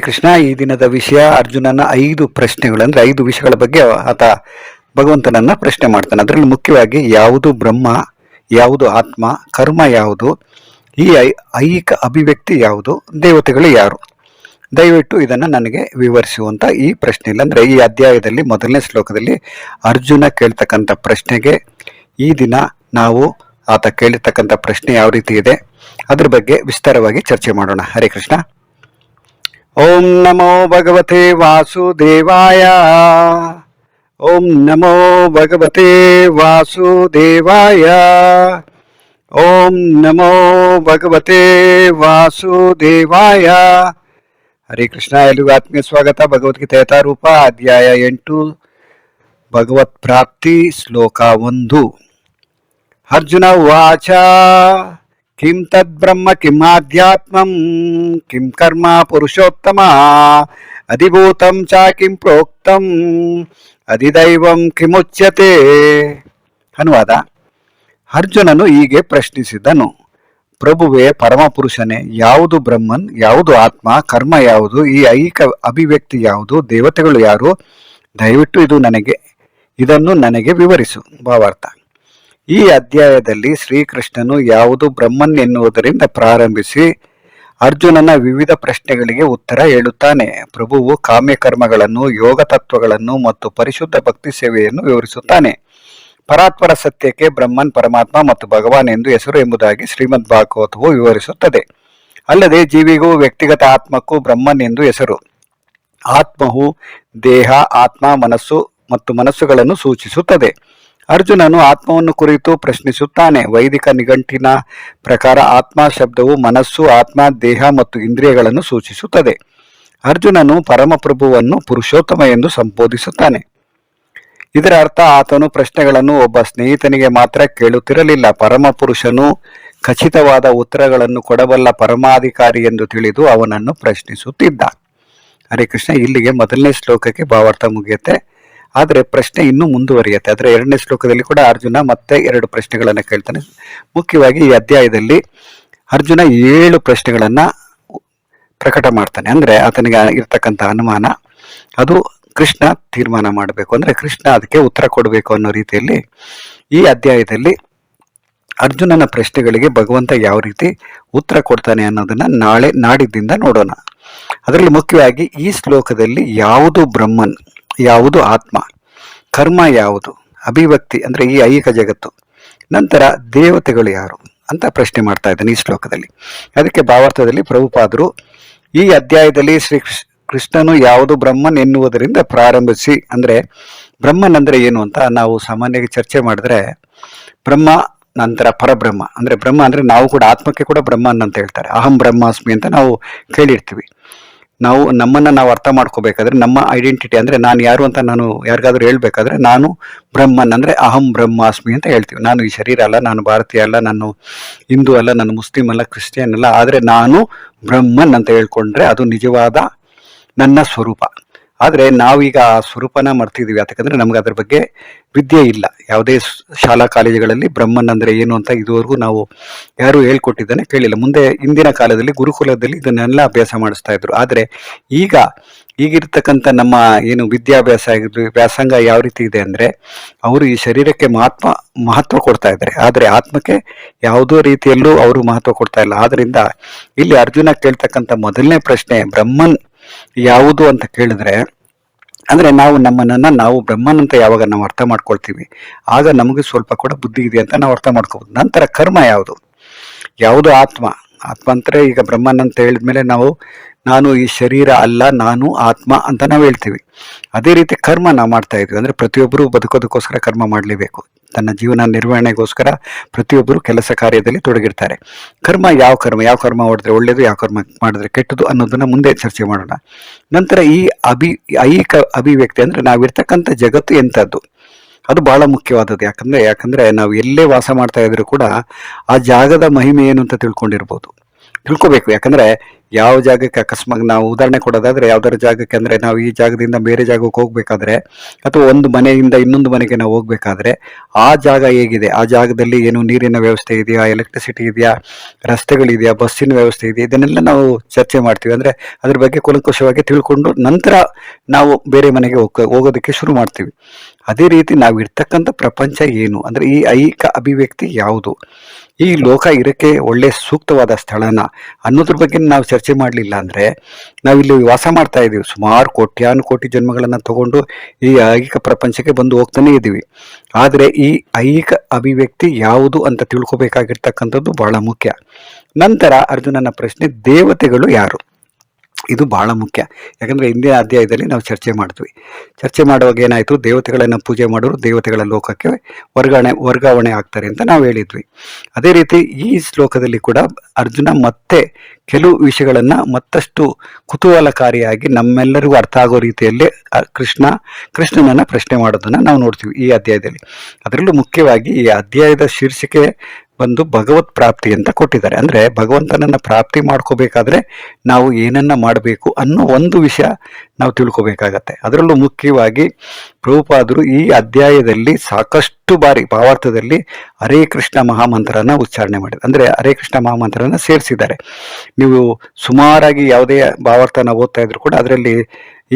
ಕೃಷ್ಣ, ಈ ದಿನದ ವಿಷಯ ಅರ್ಜುನನ ಐದು ಪ್ರಶ್ನೆಗಳು, ಅಂದ್ರೆ ಐದು ವಿಷಯಗಳ ಬಗ್ಗೆ ಆತ ಭಗವಂತನನ್ನ ಪ್ರಶ್ನೆ ಮಾಡ್ತಾನೆ. ಅದರಲ್ಲಿ ಮುಖ್ಯವಾಗಿ ಯಾವುದು ಬ್ರಹ್ಮ, ಯಾವುದು ಆತ್ಮ, ಕರ್ಮ ಯಾವುದು, ಈ ಐ- ಐಹಿಕ ಅಭಿವ್ಯಕ್ತಿ ಯಾವುದು, ದೇವತೆಗಳು ಯಾರು? ದಯವಿಟ್ಟು ಇದನ್ನು ನನಗೆ ವಿವರಿಸುವಂತ ಈ ಪ್ರಶ್ನೆ ಇಲ್ಲ. ಅಂದ್ರೆ ಈ ಅಧ್ಯಾಯದಲ್ಲಿ, ಮೊದಲನೇ ಶ್ಲೋಕದಲ್ಲಿ ಅರ್ಜುನ ಕೇಳ್ತಕ್ಕಂಥ ಪ್ರಶ್ನೆಗೆ ಈ ದಿನ ನಾವು ಆತ ಕೇಳಿರ್ತಕ್ಕಂಥ ಪ್ರಶ್ನೆ ಯಾವ ರೀತಿ ಇದೆ, ಅದ್ರ ಬಗ್ಗೆ ವಿಸ್ತಾರವಾಗಿ ಚರ್ಚೆ ಮಾಡೋಣ. ಹರೇ ಕೃಷ್ಣ. ಓಂ ನಮೋ ಭಗವತೆ ವಾಸುದೇವಾಯ ಓಂ ನಮೋ ಭಗವತೆ ವಾಸುದೇವಾಯ ಓಂ ನಮೋ ಭಗವತೆ ವಾಸುದೇವಾಯ ಹರೇ ಕೃಷ್ಣ ಎಲ್ಲಿಗೂ ಆತ್ಮೀಯ ಸ್ವಾಗತ ಭಗವದ್ಗೀತೆ ಯಥಾರೂಪ ಅಧ್ಯಾಯ ಎಂಟು ಭಗವತ್ ಪ್ರಾಪ್ತಿ ಶ್ಲೋಕ ಒಂದು ಅರ್ಜುನ ಉವಾಚ ಕಿಂ ತದ್ಬ್ರಹ್ಮ ಆಧ್ಯಾತ್ಮಂ ಕಿಂ ಕರ್ಮ ಪುರುಷೋತ್ತಮ ಅಧಿಭೂತಂ ಚ ಕಿಂ ಪ್ರೋಕ್ತಂ ಅಧಿದೈವಂ ಕಿಮುಚ್ಯತೆ ಅನುವಾದ ಅರ್ಜುನನು ಹೀಗೆ ಪ್ರಶ್ನಿಸಿದನು. ಪ್ರಭುವೇ, ಪರಮಪುರುಷನೇ, ಯಾವುದು ಬ್ರಹ್ಮನ್, ಯಾವುದು ಆತ್ಮ, ಕರ್ಮ ಯಾವುದು, ಈ ಐಕ ಅಭಿವ್ಯಕ್ತಿ ಯಾವುದು, ದೇವತೆಗಳು ಯಾರು? ದಯವಿಟ್ಟು ಇದು ನನಗೆ, ಇದನ್ನು ನನಗೆ ವಿವರಿಸು. ಭಾವಾರ್ಥ. ಈ ಅಧ್ಯಾಯದಲ್ಲಿ ಶ್ರೀಕೃಷ್ಣನು ಯಾವುದು ಬ್ರಹ್ಮನ್ ಎನ್ನುವುದರಿಂದ ಪ್ರಾರಂಭಿಸಿ ಅರ್ಜುನನ ವಿವಿಧ ಪ್ರಶ್ನೆಗಳಿಗೆ ಉತ್ತರ ಹೇಳುತ್ತಾನೆ. ಪ್ರಭುವು ಕಾಮ್ಯಕರ್ಮಗಳನ್ನು, ಯೋಗ ತತ್ವಗಳನ್ನು ಮತ್ತು ಪರಿಶುದ್ಧ ಭಕ್ತಿ ಸೇವೆಯನ್ನು ವಿವರಿಸುತ್ತಾನೆ. ಪರಾತ್ಪರ ಸತ್ಯಕ್ಕೆ ಬ್ರಹ್ಮನ್ ಪರಮಾತ್ಮ ಮತ್ತು ಭಗವಾನ್ ಎಂದು ಹೆಸರು ಎಂಬುದಾಗಿ ಶ್ರೀಮದ್ ಭಾಗವತವು ವಿವರಿಸುತ್ತದೆ. ಅಲ್ಲದೆ ಜೀವಿಗೂ ವ್ಯಕ್ತಿಗತ ಆತ್ಮಕ್ಕೂ ಬ್ರಹ್ಮನ್ ಎಂದು ಹೆಸರು. ಆತ್ಮವು ದೇಹ, ಆತ್ಮ, ಮನಸ್ಸು ಮತ್ತು ಮನಸ್ಸುಗಳನ್ನು ಸೂಚಿಸುತ್ತದೆ. ಅರ್ಜುನನು ಆತ್ಮವನ್ನು ಕುರಿತು ಪ್ರಶ್ನಿಸುತ್ತಾನೆ. ವೈದಿಕ ನಿಘಂಟಿನ ಪ್ರಕಾರ ಆತ್ಮ ಶಬ್ದವು ಮನಸ್ಸು, ಆತ್ಮ, ದೇಹ ಮತ್ತು ಇಂದ್ರಿಯಗಳನ್ನು ಸೂಚಿಸುತ್ತದೆ. ಅರ್ಜುನನು ಪರಮಪ್ರಭುವನ್ನು ಪುರುಷೋತ್ತಮ ಎಂದು ಸಂಬೋಧಿಸುತ್ತಾನೆ. ಇದರ ಅರ್ಥ ಆತನು ಪ್ರಶ್ನೆಗಳನ್ನು ಒಬ್ಬ ಸ್ನೇಹಿತನಿಗೆ ಮಾತ್ರ ಕೇಳುತ್ತಿರಲಿಲ್ಲ. ಪರಮಪುರುಷನು ಖಚಿತವಾದ ಉತ್ತರಗಳನ್ನು ಕೊಡಬಲ್ಲ ಪರಮಾಧಿಕಾರಿ ಎಂದು ತಿಳಿದು ಅವನನ್ನು ಪ್ರಶ್ನಿಸುತ್ತಿದ್ದ. ಹರೇ ಕೃಷ್ಣ, ಇಲ್ಲಿಗೆ ಮೊದಲನೇ ಶ್ಲೋಕಕ್ಕೆ ಭಾವಾರ್ಥ ಮುಗಿಯುತ್ತೆ. ಆದರೆ ಪ್ರಶ್ನೆ ಇನ್ನೂ ಮುಂದುವರಿಯುತ್ತೆ. ಅದರ ಎರಡನೇ ಶ್ಲೋಕದಲ್ಲಿ ಕೂಡ ಅರ್ಜುನ ಮತ್ತೆ ಎರಡು ಪ್ರಶ್ನೆಗಳನ್ನು ಕೇಳ್ತಾನೆ. ಮುಖ್ಯವಾಗಿ ಈ ಅಧ್ಯಾಯದಲ್ಲಿ ಅರ್ಜುನ ಏಳು ಪ್ರಶ್ನೆಗಳನ್ನು ಪ್ರಕಟ ಮಾಡ್ತಾನೆ. ಅಂದ್ರೆ ಆತನಿಗೆ ಇರ್ತಕ್ಕಂಥ ಅನುಮಾನ, ಅದು ಕೃಷ್ಣ ತೀರ್ಮಾನ ಮಾಡಬೇಕು. ಅಂದ್ರೆ ಕೃಷ್ಣ ಅದಕ್ಕೆ ಉತ್ತರ ಕೊಡಬೇಕು ಅನ್ನೋ ರೀತಿಯಲ್ಲಿ ಈ ಅಧ್ಯಾಯದಲ್ಲಿ ಅರ್ಜುನನ ಪ್ರಶ್ನೆಗಳಿಗೆ ಭಗವಂತ ಯಾವ ರೀತಿ ಉತ್ತರ ಕೊಡ್ತಾನೆ ಅನ್ನೋದನ್ನ ನಾಳೆ ನಾಡಿದ್ದಿಂದ ನೋಡೋಣ. ಅದರಲ್ಲಿ ಮುಖ್ಯವಾಗಿ ಈ ಶ್ಲೋಕದಲ್ಲಿ ಯಾವುದು ಬ್ರಹ್ಮನ್ ಯಾವುದು ಆತ್ಮ? ಕರ್ಮ ಯಾವುದು? ಅಭಿವ್ಯಕ್ತಿ ಅಂದ್ರೆ ಈ ಐಹಿಕ ಜಗತ್ತು. ನಂತರ ದೇವತೆಗಳು ಯಾರು ಅಂತ ಪ್ರಶ್ನೆ ಮಾಡ್ತಾ ಇದ್ದಾನೆ ಈ ಶ್ಲೋಕದಲ್ಲಿ. ಅದಕ್ಕೆ ಭಾವಾರ್ಥದಲ್ಲಿ ಪ್ರಭುಪಾದರು, ಈ ಅಧ್ಯಾಯದಲ್ಲಿ ಶ್ರೀ ಕೃಷ್ಣನು ಯಾವುದು ಬ್ರಹ್ಮನ್ ಎನ್ನುವುದರಿಂದ ಪ್ರಾರಂಭಿಸಿ, ಅಂದ್ರೆ ಬ್ರಹ್ಮನ್ ಅಂದ್ರೆ ಏನು ಅಂತ ನಾವು ಸಾಮಾನ್ಯವಾಗಿ ಚರ್ಚೆ ಮಾಡಿದ್ರೆ, ಬ್ರಹ್ಮ ನಂತರ ಪರಬ್ರಹ್ಮ. ಅಂದ್ರೆ ಬ್ರಹ್ಮ ಅಂದ್ರೆ ನಾವು ಕೂಡ ಆತ್ಮಕ್ಕೆ ಕೂಡ ಬ್ರಹ್ಮನ್ ಅಂತ ಹೇಳ್ತಾರೆ. ಅಹಂ ಬ್ರಹ್ಮಾಸ್ಮಿ ಅಂತ ನಾವು ಕೇಳಿರ್ತೀವಿ. ನಾವು ನಮ್ಮನ್ನ ನಾವು ಅರ್ಥ ಮಾಡ್ಕೋಬೇಕಾದ್ರೆ ನಮ್ಮ ಐಡೆಂಟಿಟಿ ಅಂದ್ರೆ ನಾನು ಯಾರು ಅಂತ ನಾನು ಯಾರಿಗಾದ್ರೂ ಹೇಳಬೇಕಾದ್ರೆ ನಾನು ಬ್ರಹ್ಮನ್ ಅಂದ್ರೆ ಅಹಂ ಬ್ರಹ್ಮಾಸ್ಮಿ ಅಂತ ಹೇಳ್ತೀವಿ. ನಾನು ಈ ಶರೀರ ಅಲ್ಲ, ನಾನು ಭಾರತೀಯ ಅಲ್ಲ, ನಾನು ಹಿಂದೂ ಅಲ್ಲ, ನಾನು ಮುಸ್ಲಿಂ ಅಲ್ಲ, ಕ್ರಿಶ್ಚಿಯನ್ ಅಲ್ಲ, ಆದ್ರೆ ನಾನು ಬ್ರಹ್ಮನ್ ಅಂತ ಹೇಳ್ಕೊಂಡ್ರೆ ಅದು ನಿಜವಾದ ನನ್ನ ಸ್ವರೂಪ. ಆದ್ರೆ ನಾವೀಗ ಆ ಸ್ವರೂಪನ ಮಾಡ್ತಿದ್ದೀವಿ ಯಾಕಂದ್ರೆ ನಮ್ಗೆ ಅದ್ರ ಬಗ್ಗೆ ವಿದ್ಯೆ ಇಲ್ಲ. ಯಾವುದೇ ಶಾಲಾ ಕಾಲೇಜುಗಳಲ್ಲಿ ಬ್ರಹ್ಮನ್ ಅಂದ್ರೆ ಏನು ಅಂತ ಇದುವರೆಗೂ ನಾವು ಯಾರು ಹೇಳ್ಕೊಟ್ಟಿದ್ದಾನೆ ಕೇಳಿಲ್ಲ. ಮುಂದೆ ಇಂದಿನ ಕಾಲದಲ್ಲಿ ಗುರುಕುಲದಲ್ಲಿ ಇದನ್ನೆಲ್ಲ ಅಭ್ಯಾಸ ಮಾಡಿಸ್ತಾ ಇದ್ರು. ಆದರೆ ಈಗ ಈಗಿರ್ತಕ್ಕಂಥ ನಮ್ಮ ಏನು ವಿದ್ಯಾಭ್ಯಾಸ ಆಗಿದ್ರು ವ್ಯಾಸಂಗ ಯಾವ ರೀತಿ ಇದೆ ಅಂದ್ರೆ ಅವರು ಈ ಶರೀರಕ್ಕೆ ಮಹತ್ವ ಮಹತ್ವ ಕೊಡ್ತಾ ಇದ್ದಾರೆ. ಆದರೆ ಆತ್ಮಕ್ಕೆ ಯಾವುದೋ ರೀತಿಯಲ್ಲೂ ಅವರು ಮಹತ್ವ ಕೊಡ್ತಾ ಇಲ್ಲ. ಆದ್ದರಿಂದ ಇಲ್ಲಿ ಅರ್ಜುನ ಕೇಳ್ತಕ್ಕಂಥ ಮೊದಲನೇ ಪ್ರಶ್ನೆ, ಬ್ರಹ್ಮನ್ ಯಾವುದು ಅಂತ ಕೇಳಿದ್ರೆ, ಅಂದ್ರೆ ನಾವು ನಮ್ಮನ್ನು ನಾವು ಬ್ರಹ್ಮನಂತ ಯಾವಾಗ ನಾವು ಅರ್ಥ ಮಾಡ್ಕೊಳ್ತೀವಿ, ಆಗ ನಮಗೆ ಸ್ವಲ್ಪ ಕೂಡ ಬುದ್ಧಿ ಇದೆ ಅಂತ ನಾವು ಅರ್ಥ ಮಾಡ್ಕೋಬಹುದು ನಂತರ ಕರ್ಮ ಯಾವುದು? ಯಾವುದು ಆತ್ಮ? ಆತ್ಮ ಅಂದರೆ ಈಗ ಬ್ರಹ್ಮನ್ ಅಂತ ಹೇಳಿದ್ಮೇಲೆ ನಾವು, ನಾನು ಈ ಶರೀರ ಅಲ್ಲ, ನಾನು ಆತ್ಮ ಅಂತ ನಾವು ಹೇಳ್ತೀವಿ. ಅದೇ ರೀತಿ ಕರ್ಮ ನಾವು ಮಾಡ್ತಾ ಇದ್ವಿ. ಅಂದ್ರೆ ಪ್ರತಿಯೊಬ್ಬರು ಬದುಕೋದಕ್ಕೋಸ್ಕರ ಕರ್ಮ ಮಾಡಲೇಬೇಕು. ತನ್ನ ಜೀವನ ನಿರ್ವಹಣೆಗೋಸ್ಕರ ಪ್ರತಿಯೊಬ್ಬರು ಕೆಲಸ ಕಾರ್ಯದಲ್ಲಿ ತೊಡಗಿರ್ತಾರೆ. ಕರ್ಮ ಯಾವ ಕರ್ಮ? ಯಾವ ಕರ್ಮ ಮಾಡಿದ್ರೆ ಒಳ್ಳೆಯದು, ಯಾವ ಕರ್ಮ ಮಾಡಿದ್ರೆ ಕೆಟ್ಟದು ಅನ್ನೋದನ್ನು ಮುಂದೆ ಚರ್ಚೆ ಮಾಡೋಣ. ನಂತರ ಈ ಅಭಿ ಐಕ ಅಭಿವ್ಯಕ್ತಿ ಅಂದರೆ ನಾವಿರ್ತಕ್ಕಂಥ ಜಗತ್ತು ಎಂಥದ್ದು? ಅದು ಬಹಳ ಮುಖ್ಯವಾದದ್ದು. ಯಾಕಂದರೆ ಯಾಕಂದರೆ ನಾವು ಎಲ್ಲೇ ವಾಸ ಮಾಡ್ತಾ ಇದ್ರು ಕೂಡ ಆ ಜಾಗದ ಮಹಿಮೆ ಏನು ಅಂತ ತಿಳ್ಕೊಂಡಿರ್ಬೋದು. ತಿಳ್ಕೊಬೇಕು. ಯಾಕಂದ್ರೆ ಯಾವ ಜಾಗಕ್ಕೆ ಅಕಸ್ಮಾತ್ ನಾವು ಉದಾಹರಣೆ ಕೊಡೋದಾದ್ರೆ ಯಾವ್ದಾದ್ರು ಜಾಗಕ್ಕೆ ಅಂದ್ರೆ ನಾವು ಈ ಜಾಗದಿಂದ ಬೇರೆ ಜಾಗಕ್ಕೆ ಹೋಗ್ಬೇಕಾದ್ರೆ ಅಥವಾ ಒಂದು ಮನೆಯಿಂದ ಇನ್ನೊಂದು ಮನೆಗೆ ನಾವು ಹೋಗ್ಬೇಕಾದ್ರೆ ಆ ಜಾಗ ಹೇಗಿದೆ? ಆ ಜಾಗದಲ್ಲಿ ಏನು ನೀರಿನ ವ್ಯವಸ್ಥೆ ಇದೆಯಾ? ಎಲೆಕ್ಟ್ರಿಸಿಟಿ ಇದೆಯಾ? ರಸ್ತೆಗಳಿದೆಯಾ ಬಸ್ಸಿನ ವ್ಯವಸ್ಥೆ ಇದೆಯಾ? ಇದನ್ನೆಲ್ಲ ನಾವು ಚರ್ಚೆ ಮಾಡ್ತೀವಿ. ಅಂದ್ರೆ ಅದ್ರ ಬಗ್ಗೆ ಕೂಲಂಕುಷವಾಗಿ ತಿಳ್ಕೊಂಡು ನಂತರ ನಾವು ಬೇರೆ ಮನೆಗೆ ಹೋಗ್ ಹೋಗೋದಕ್ಕೆ ಶುರು ಮಾಡ್ತೀವಿ. ಅದೇ ರೀತಿ ನಾವು ಇರ್ತಕ್ಕಂಥ ಪ್ರಪಂಚ ಏನು? ಅಂದರೆ ಈ ಐಹಿಕ ಅಭಿವ್ಯಕ್ತಿ ಯಾವುದು? ಈ ಲೋಕ ಇರಕ್ಕೆ ಒಳ್ಳೆ ಸೂಕ್ತವಾದ ಸ್ಥಳನ ಅನ್ನೋದ್ರ ಬಗ್ಗೆ ನಾವು ಚರ್ಚೆ ಮಾಡಲಿಲ್ಲ ಅಂದರೆ ನಾವಿಲ್ಲಿ ವಾಸ ಮಾಡ್ತಾ ಇದ್ದೀವಿ. ಸುಮಾರು ಕೋಟ್ಯಾನು ಕೋಟಿ ಜನ್ಮಗಳನ್ನು ತಗೊಂಡು ಈ ಐಹಿಕ ಪ್ರಪಂಚಕ್ಕೆ ಬಂದು ಹೋಗ್ತಾನೆ ಇದ್ದೀವಿ. ಆದರೆ ಈ ಐಹಿಕ ಅಭಿವ್ಯಕ್ತಿ ಯಾವುದು ಅಂತ ತಿಳ್ಕೊಬೇಕಾಗಿರ್ತಕ್ಕಂಥದ್ದು ಬಹಳ ಮುಖ್ಯ. ನಂತರ ಅರ್ಜುನನ ಪ್ರಶ್ನೆ ದೇವತೆಗಳು ಯಾರು? ಇದು ಬಹಳ ಮುಖ್ಯ. ಯಾಕಂದರೆ ಹಿಂದಿನ ಅಧ್ಯಾಯದಲ್ಲಿ ನಾವು ಚರ್ಚೆ ಮಾಡ್ತೀವಿ. ಚರ್ಚೆ ಮಾಡುವಾಗ ಏನಾಯಿತು? ದೇವತೆಗಳನ್ನು ಪೂಜೆ ಮಾಡೋರು ದೇವತೆಗಳ ಲೋಕಕ್ಕೆ ವರ್ಗಾವಣೆ ವರ್ಗಾವಣೆ ಆಗ್ತಾರೆ ಅಂತ ನಾವು ಹೇಳಿದ್ವಿ. ಅದೇ ರೀತಿ ಈ ಶ್ಲೋಕದಲ್ಲಿ ಕೂಡ ಅರ್ಜುನ ಮತ್ತೆ ಕೆಲವು ವಿಷಯಗಳನ್ನು ಮತ್ತಷ್ಟು ಕುತೂಹಲಕಾರಿಯಾಗಿ ನಮ್ಮೆಲ್ಲರಿಗೂ ಅರ್ಥ ಆಗೋ ರೀತಿಯಲ್ಲಿ ಕೃಷ್ಣ, ಕೃಷ್ಣನನ್ನು ಪ್ರಶ್ನೆ ಮಾಡೋದನ್ನು ನಾವು ನೋಡ್ತೀವಿ ಈ ಅಧ್ಯಾಯದಲ್ಲಿ. ಅದರಲ್ಲೂ ಮುಖ್ಯವಾಗಿ ಈ ಅಧ್ಯಾಯದ ಶೀರ್ಷಿಕೆ ಬಂದು ಭಗವತ್ ಪ್ರಾಪ್ತಿ ಅಂತ ಕೊಟ್ಟಿದ್ದಾರೆ. ಅಂದರೆ ಭಗವಂತನನ್ನು ಪ್ರಾಪ್ತಿ ಮಾಡ್ಕೋಬೇಕಾದ್ರೆ ನಾವು ಏನನ್ನ ಮಾಡಬೇಕು ಅನ್ನೋ ಒಂದು ವಿಷಯ ನಾವು ತಿಳ್ಕೊಬೇಕಾಗತ್ತೆ. ಅದರಲ್ಲೂ ಮುಖ್ಯವಾಗಿ ಪ್ರಭುಪಾದರು ಈ ಅಧ್ಯಾಯದಲ್ಲಿ ಸಾಕಷ್ಟು ಬಾರಿ ಭಾವಾರ್ಥದಲ್ಲಿ ಹರೇ ಕೃಷ್ಣ ಮಹಾಮಂತ್ರನ ಉಚ್ಚಾರಣೆ ಮಾಡಿದ್ದಾರೆ ಅಂದರೆ ಹರೇ ಕೃಷ್ಣ ಮಹಾಮಂತ್ರನ ಸೇರಿಸಿದ್ದಾರೆ. ನೀವು ಸುಮಾರಾಗಿ ಯಾವುದೇ ಭಾವಾರ್ಥನ ಓದ್ತಾ ಇದ್ರು ಕೂಡ ಅದರಲ್ಲಿ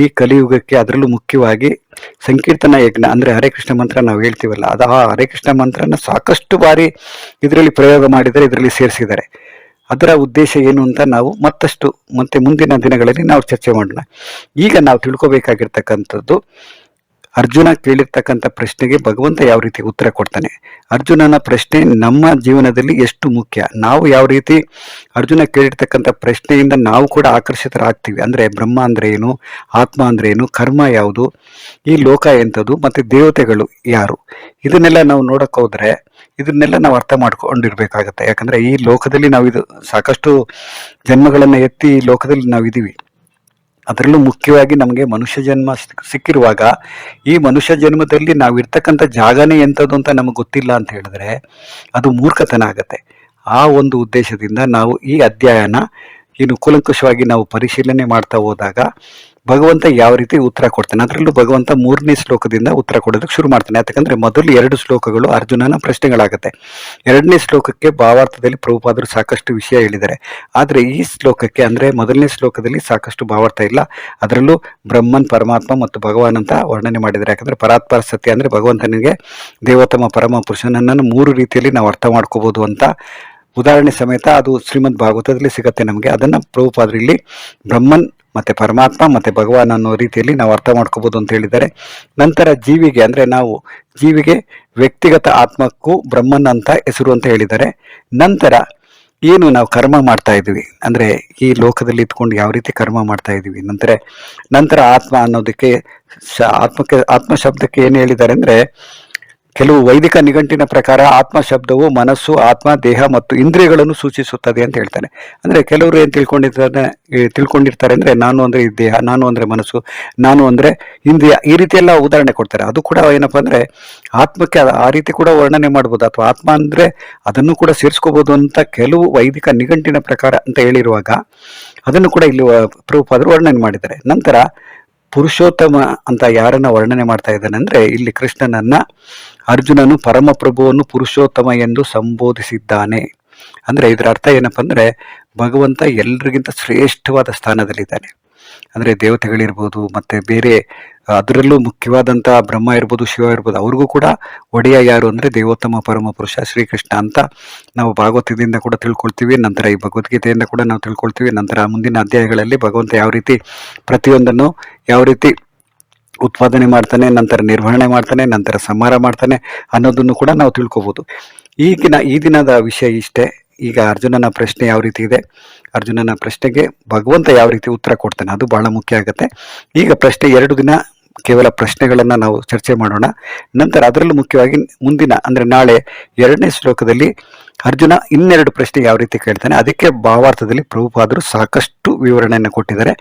ಈ ಕಲಿಯುಗಕ್ಕೆ ಅದರಲ್ಲೂ ಮುಖ್ಯವಾಗಿ ಸಂಕೀರ್ತನ ಯಜ್ಞ ಅಂದ್ರೆ ಹರೇ ಕೃಷ್ಣ ಮಂತ್ರ ನಾವು ಹೇಳ್ತೀವಲ್ಲ, ಅದು ಆ ಹರೇ ಕೃಷ್ಣ ಮಂತ್ರನ ಸಾಕಷ್ಟು ಬಾರಿ ಇದರಲ್ಲಿ ಪ್ರಯೋಗ ಮಾಡಿದರೆ ಇದರಲ್ಲಿ ಸೇರಿಸಿದ್ದಾರೆ. ಅದರ ಉದ್ದೇಶ ಏನು ಅಂತ ನಾವು ಮತ್ತಷ್ಟು ಮತ್ತೆ ಮುಂದಿನ ದಿನಗಳಲ್ಲಿ ನಾವು ಚರ್ಚೆ ಮಾಡೋಣ. ಈಗ ನಾವು ತಿಳ್ಕೊಬೇಕಾಗಿರ್ತಕ್ಕಂಥದ್ದು ಅರ್ಜುನ ಕೇಳಿರ್ತಕ್ಕಂಥ ಪ್ರಶ್ನೆಗೆ ಭಗವಂತ ಯಾವ ರೀತಿ ಉತ್ತರ ಕೊಡ್ತಾನೆ? ಅರ್ಜುನನ ಪ್ರಶ್ನೆ ನಮ್ಮ ಜೀವನದಲ್ಲಿ ಎಷ್ಟು ಮುಖ್ಯ? ನಾವು ಯಾವ ರೀತಿ ಅರ್ಜುನ ಕೇಳಿರ್ತಕ್ಕಂಥ ಪ್ರಶ್ನೆಯಿಂದ ನಾವು ಕೂಡ ಆಕರ್ಷಿತರಾಗ್ತೀವಿ? ಅಂದರೆ ಬ್ರಹ್ಮ ಅಂದರೆ ಏನು? ಆತ್ಮ ಅಂದರೆ ಏನು? ಕರ್ಮ ಯಾವುದು? ಈ ಲೋಕ ಎಂಥದ್ದು? ಮತ್ತು ದೇವತೆಗಳು ಯಾರು? ಇದನ್ನೆಲ್ಲ ನಾವು ನೋಡಕ್ಕೆ ಹೋದ್ರೆ ಇದನ್ನೆಲ್ಲ ನಾವು ಅರ್ಥ ಮಾಡ್ಕೊಂಡಿರ್ಬೇಕಾಗತ್ತೆ. ಯಾಕಂದ್ರೆ ಈ ಲೋಕದಲ್ಲಿ ನಾವು ಇದು ಸಾಕಷ್ಟು ಜನ್ಮಗಳನ್ನು ಎತ್ತಿ ಈ ಲೋಕದಲ್ಲಿ ನಾವು ಇದೀವಿ ಅದರಲ್ಲೂ ಮುಖ್ಯವಾಗಿ ನಮಗೆ ಮನುಷ್ಯ ಜನ್ಮ ಸಿಕ್- ಸಿಕ್ಕಿರುವಾಗ ಈ ಮನುಷ್ಯ ಜನ್ಮದಲ್ಲಿ ನಾವು ಇರ್ತಕ್ಕಂಥ ಜಾಗನೇ ಎಂಥದ್ದು ಅಂತ ನಮಗೆ ಗೊತ್ತಿಲ್ಲ ಅಂತ ಹೇಳಿದ್ರೆ ಅದು ಮೂರ್ಖತನ ಆಗತ್ತೆ. ಆ ಒಂದು ಉದ್ದೇಶದಿಂದ ನಾವು ಈ ಅಧ್ಯಯನ ಇನ್ನು ಕೂಲಂಕುಷವಾಗಿ ನಾವು ಪರಿಶೀಲನೆ ಮಾಡ್ತಾ ಹೋದಾಗ ಭಗವಂತ ಯಾವ ರೀತಿ ಉತ್ತರ ಕೊಡ್ತಾನೆ? ಅದರಲ್ಲೂ ಭಗವಂತ ಮೂರನೇ ಶ್ಲೋಕದಿಂದ ಉತ್ತರ ಕೊಡೋದಕ್ಕೆ ಶುರು ಮಾಡ್ತಾನೆ. ಯಾಕಂದ್ರೆ ಮೊದಲು ಎರಡು ಶ್ಲೋಕಗಳು ಅರ್ಜುನನ ಪ್ರಶ್ನೆಗಳಾಗುತ್ತೆ. ಎರಡನೇ ಶ್ಲೋಕಕ್ಕೆ ಭಾವಾರ್ಥದಲ್ಲಿ ಪ್ರಭುಪಾದರು ಸಾಕಷ್ಟು ವಿಷಯ ಹೇಳಿದ್ದಾರೆ. ಆದರೆ ಈ ಶ್ಲೋಕಕ್ಕೆ ಅಂದರೆ ಮೊದಲನೇ ಶ್ಲೋಕದಲ್ಲಿ ಸಾಕಷ್ಟು ಭಾವಾರ್ಥ ಇಲ್ಲ. ಅದರಲ್ಲೂ ಬ್ರಹ್ಮನ್, ಪರಮಾತ್ಮ ಮತ್ತು ಭಗವಾನ್ ಅಂತ ವರ್ಣನೆ ಮಾಡಿದ್ದಾರೆ. ಯಾಕಂದ್ರೆ ಪರಾತ್ಪರ ಸತ್ಯ ಅಂದರೆ ಭಗವಂತನಿಗೆ ದೇವೋತ್ತಮ, ಪರಮ ಪುರುಷನನ್ನು ಮೂರು ರೀತಿಯಲ್ಲಿ ನಾವು ಅರ್ಥ ಮಾಡ್ಕೋಬಹುದು ಅಂತ ಉದಾಹರಣೆ ಸಮೇತ ಅದು ಶ್ರೀಮದ್ ಭಾಗವತದಲ್ಲಿ ಸಿಗತ್ತೆ ನಮಗೆ. ಅದನ್ನು ಪ್ರಭುಪಾದರು ಇಲ್ಲಿ ಬ್ರಹ್ಮನ್ ಮತ್ತೆ ಪರಮಾತ್ಮ ಮತ್ತೆ ಭಗವಾನ್ ಅನ್ನೋ ರೀತಿಯಲ್ಲಿ ನಾವು ಅರ್ಥ ಮಾಡ್ಕೋಬಹುದು ಅಂತ ಹೇಳಿದ್ದಾರೆ. ನಂತರ ಜೀವಿಗೆ ಅಂದ್ರೆ ನಾವು ಜೀವಿಗೆ ವ್ಯಕ್ತಿಗತ ಆತ್ಮಕ್ಕೂ ಬ್ರಹ್ಮನ್ ಅಂತ ಹೆಸರು ಅಂತ ಹೇಳಿದ್ದಾರೆ. ನಂತರ ಏನು ನಾವು ಕರ್ಮ ಮಾಡ್ತಾ ಇದೀವಿ ಅಂದ್ರೆ ಈ ಲೋಕದಲ್ಲಿ ಇದ್ಕೊಂಡು ಯಾವ ರೀತಿ ಕರ್ಮ ಮಾಡ್ತಾ ಇದೀವಿ ನಂತರ ನಂತರ ಆತ್ಮ ಅನ್ನೋದಕ್ಕೆ ಶ- ಆತ್ಮಕ್ಕೆ ಆತ್ಮ ಶಬ್ದಕ್ಕೆ ಏನು ಹೇಳಿದ್ದಾರೆ ಅಂದ್ರೆ ಕೆಲವು ವೈದಿಕ ನಿಘಂಟಿನ ಪ್ರಕಾರ ಆತ್ಮ ಶಬ್ದವು ಮನಸ್ಸು, ಆತ್ಮ, ದೇಹ ಮತ್ತು ಇಂದ್ರಿಯಗಳನ್ನು ಸೂಚಿಸುತ್ತದೆ ಅಂತ ಹೇಳ್ತಾನೆ. ಅಂದ್ರೆ ಕೆಲವರು ಏನು ತಿಳ್ಕೊಂಡಿರ್ತಾರೆ ತಿಳ್ಕೊಂಡಿರ್ತಾರೆ ಅಂದ್ರೆ ನಾನು ಅಂದ್ರೆ ಈ ದೇಹ, ನಾನು ಅಂದ್ರೆ ಮನಸ್ಸು, ನಾನು ಅಂದ್ರೆ ಇಂದ್ರಿಯ ಈ ರೀತಿ ಎಲ್ಲ ಉದಾಹರಣೆ ಕೊಡ್ತಾರೆ. ಅದು ಕೂಡ ಏನಪ್ಪ ಅಂದ್ರೆ ಆತ್ಮಕ್ಕೆ ಆ- ರೀತಿ ಕೂಡ ವರ್ಣನೆ ಮಾಡ್ಬೋದು. ಅಥವಾ ಆತ್ಮ ಅಂದ್ರೆ ಅದನ್ನು ಕೂಡ ಸೇರಿಸ್ಕೋಬಹುದು ಅಂತ ಕೆಲವು ವೈದಿಕ ನಿಘಂಟಿನ ಪ್ರಕಾರ ಅಂತ ಹೇಳಿರುವಾಗ ಅದನ್ನು ಕೂಡ ಇಲ್ಲಿ ಪ್ರಭುಪಾದರು ವರ್ಣನೆ ಮಾಡಿದ್ದಾರೆ. ನಂತರ ಪುರುಷೋತ್ತಮ ಅಂತ ಯಾರನ್ನ ವರ್ಣನೆ ಮಾಡ್ತಾ ಇದ್ದಾನೆ ಅಂದ್ರೆ ಇಲ್ಲಿ ಕೃಷ್ಣನನ್ನ ಅರ್ಜುನನು ಪರಮಪ್ರಭುವನ್ನು ಪುರುಷೋತ್ತಮ ಎಂದು ಸಂಬೋಧಿಸಿದ್ದಾನೆ. ಅಂದ್ರೆ ಇದರ ಅರ್ಥ ಏನಪ್ಪ ಅಂದರೆ ಭಗವಂತ ಎಲ್ರಿಗಿಂತ ಶ್ರೇಷ್ಠವಾದ ಸ್ಥಾನದಲ್ಲಿದ್ದಾನೆ. ಅಂದ್ರೆ ದೇವತೆಗಳಿರ್ಬೋದು, ಮತ್ತೆ ಬೇರೆ ಅದರಲ್ಲೂ ಮುಖ್ಯವಾದಂಥ ಬ್ರಹ್ಮ ಇರ್ಬೋದು, ಶಿವ ಇರ್ಬೋದು, ಅವ್ರಿಗೂ ಕೂಡ ಒಡೆಯ ಯಾರು ಅಂದ್ರೆ ದೇವೋತ್ತಮ ಪರಮ ಪುರುಷ ಶ್ರೀಕೃಷ್ಣ ಅಂತ ನಾವು ಭಾಗವತದಿಂದ ಕೂಡ ತಿಳ್ಕೊಳ್ತೀವಿ. ನಂತರ ಈ ಭಗವದ್ಗೀತೆಯಿಂದ ಕೂಡ ನಾವು ತಿಳ್ಕೊಳ್ತೀವಿ. ನಂತರ ಮುಂದಿನ ಅಧ್ಯಾಯಗಳಲ್ಲಿ ಭಗವಂತ ಯಾವ ರೀತಿ ಪ್ರತಿಯೊಂದನ್ನು ಯಾವ ರೀತಿ ಉತ್ಪಾದನೆ ಮಾಡ್ತಾನೆ, ನಂತರ ನಿರ್ವಹಣೆ ಮಾಡ್ತಾನೆ, ನಂತರ ಸಂಹಾರ ಮಾಡ್ತಾನೆ ಅನ್ನೋದನ್ನು ಕೂಡ ನಾವು ತಿಳ್ಕೊಬಹುದು ಈಗಿನ, ಈ ದಿನದ ವಿಷಯ ಇಷ್ಟೇ. ಈಗ ಅರ್ಜುನನ ಪ್ರಶ್ನೆ ಯಾವ ರೀತಿ ಇದೆ? ಅರ್ಜುನನ ಪ್ರಶ್ನೆಗೆ ಭಗವಂತ ಯಾವ ರೀತಿ ಉತ್ತರ ಕೊಡ್ತಾನೆ? ಅದು ಬಹಳ ಮುಖ್ಯ ಆಗುತ್ತೆ. ಈಗ ಪ್ರಶ್ನೆ ಎರಡು ದಿನ ಕೇವಲ ಪ್ರಶ್ನೆಗಳನ್ನು ನಾವು ಚರ್ಚೆ ಮಾಡೋಣ. ನಂತರ ಅದರಲ್ಲೂ ಮುಖ್ಯವಾಗಿ ಮುಂದಿನ, ಅಂದ್ರೆ ನಾಳೆ ಎರಡನೇ ಶ್ಲೋಕದಲ್ಲಿ ಅರ್ಜುನ ಇನ್ನೆರಡು ಪ್ರಶ್ನೆ ಯಾವ ರೀತಿ ಕೇಳ್ತಾನೆ, ಅದಕ್ಕೆ ಭಾವಾರ್ಥದಲ್ಲಿ ಪ್ರಭುಪಾದರು ಸಾಕಷ್ಟು ವಿವರಣೆಯನ್ನು ಕೊಟ್ಟಿದ್ದಾರೆ.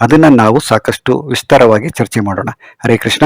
ಅದನ್ನ ನಾವು ಸಾಕಷ್ಟು ವಿಸ್ತಾರವಾಗಿ ಚರ್ಚೆ ಮಾಡೋಣ. ಹರೇ ಕೃಷ್ಣ.